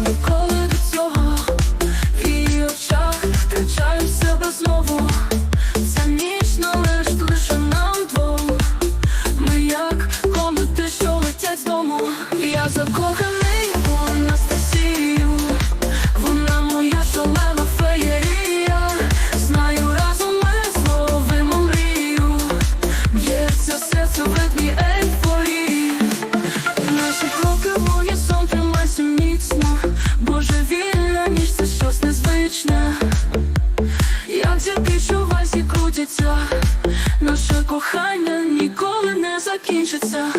ніколи до цього в її очах втрачаю себе знову. Ця ніч належить лише нам двом. Ми як комети, що летять з дому. Я закохаю вічна, як зірки, що в вазі крутяться, наше кохання ніколи не закінчиться.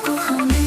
过后